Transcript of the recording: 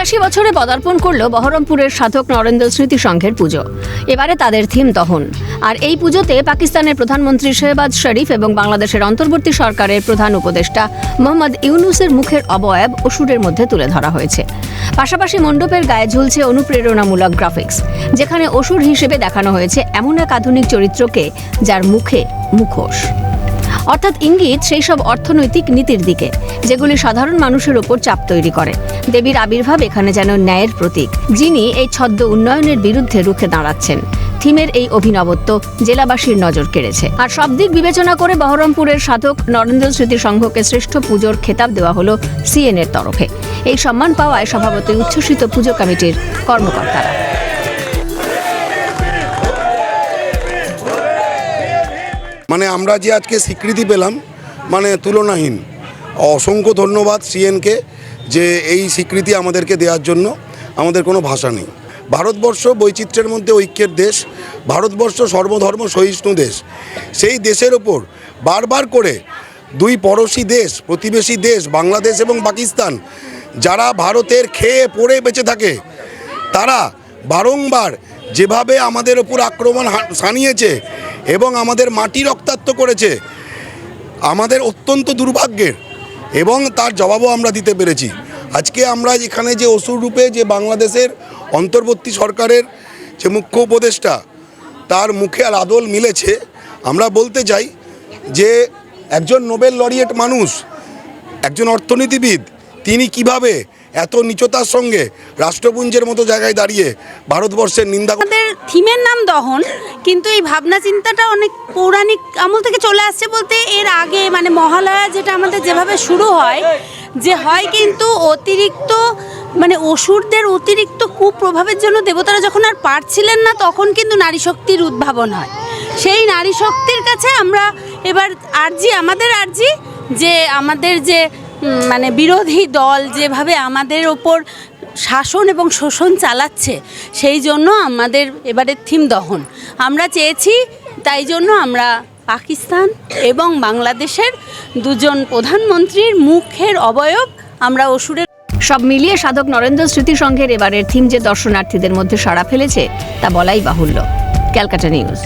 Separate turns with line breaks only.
ছিয়াশি বছরে পদার্পণ করল বহরমপুরের সাধক নরেন্দ্র স্মৃতি সংঘের পুজো। এবারে তাদের থিম দহন। আর এই পুজোতে পাকিস্তানের প্রধানমন্ত্রী শেহবাজ শরীফ এবং বাংলাদেশের অন্তর্বর্তী সরকারের প্রধান উপদেষ্টা মোহাম্মদ ইউনুসের মুখের অবয়ব অসুরের মধ্যে তুলে ধরা হয়েছে। পাশাপাশি মণ্ডপের গায়ে ঝুলছে অনুপ্রেরণামূলক গ্রাফিক্স যেখানে অসুর হিসেবে দেখানো হয়েছে এমন এক আধুনিক চরিত্রকে যার মুখে মুখোশ। অর্থাৎ ইঙ্গিত সেই সব অর্থনৈতিক নীতির দিকে, যেগুলি সাধারণ মানুষের ওপর চাপ তৈরি করে। দেবীর আবির্ভাব এখানে যেন ন্যায়ের প্রতীক, যিনি এই ছদ্ম উন্নয়নের বিরুদ্ধে রুখে দাঁড়াচ্ছেন। থিমের এই অভিনবত্ব জেলাবাসীর নজর কেড়েছে। আর সব দিক বিবেচনা করে বহরমপুরের সাধক নরেন্দ্র স্মৃতি সংঘকে শ্রেষ্ঠ পুজোর খেতাব দেওয়া হলো সিএনের তরফে। এই সম্মান পাওয়ায় স্বভাবতই উচ্ছ্বসিত পুজো কমিটির কর্মকর্তারা।
মানে আমরা যে আজকে স্বীকৃতি পেলাম মানে তুলনাহীন। অসংখ্য ধন্যবাদ সিএনকে যে এই স্বীকৃতি আমাদেরকে দেওয়ার জন্য। আমাদের কোনো ভাষা নেই। ভারতবর্ষ বৈচিত্র্যের মধ্যে ঐক্যের দেশ। ভারতবর্ষ সর্বধর্ম সহিষ্ণু দেশ। সেই দেশের ওপর বারবার করে দুই পড়শি দেশ, প্রতিবেশী দেশ, বাংলাদেশ এবং পাকিস্তান, যারা ভারতের খেয়ে পড়ে বেঁচে থাকে, তারা বারংবার যেভাবে আমাদের ওপর আক্রমণ সানিয়েছে এবং আমাদের মাটি রক্তাক্ত করেছে। আমাদের অত্যন্ত দুর্ভাগ্যের এবং তার জবাবও আমরা দিতে পেরেছি। আজকে আমরা এখানে যে অসুর রূপে যে বাংলাদেশের অন্তর্বর্তী সরকারের যে মুখ্য উপদেষ্টা, তার মুখে আর আদল মিলেছে। আমরা বলতে চাই যে একজন নোবেল লরিয়েট মানুষ, একজন অর্থনীতিবিদ তিনি কীভাবে এত নিচতার সঙ্গে রাষ্ট্রপুঞ্জের মতো জায়গায় দাঁড়িয়ে ভারতবর্ষের নিন্দা
আমাদের থিমের নাম দহন, কিন্তু এই ভাবনা চিন্তাটা অনেক পৌরাণিক আমল থেকে চলে আসছে বলতে এর আগে মানে মহালয়া যেটা আমাদের যেভাবে শুরু হয়, যে হয় কিন্তু অতিরিক্ত মানে অসুরদের অতিরিক্ত কুপ্রভাবের জন্য দেবতারা যখন আর পারছিলেন না, তখন কিন্তু নারী শক্তির উদ্ভাবন হয়। সেই নারী শক্তির কাছে আমরা এবার আর্জি, আমাদের আর্জি, যে আমাদের যে মানে বিরোধী দল যেভাবে আমাদের ওপর শাসন এবং শোষণ চালাচ্ছে, সেই জন্য আমাদের এবারে থিম দহন। আমরা চেয়েছি, তাই জন্য আমরা পাকিস্তান এবং বাংলাদেশের দুজন প্রধানমন্ত্রীর মুখের অবয়ব আমরা অসুরের
সব মিলিয়ে সাধক নরেন্দ্র স্মৃতি সংঘের এবারের থিম যে দর্শনার্থীদের মধ্যে সাড়া ফেলেছে, তা বলাই বাহুল্য। ক্যালকাটা নিউজ।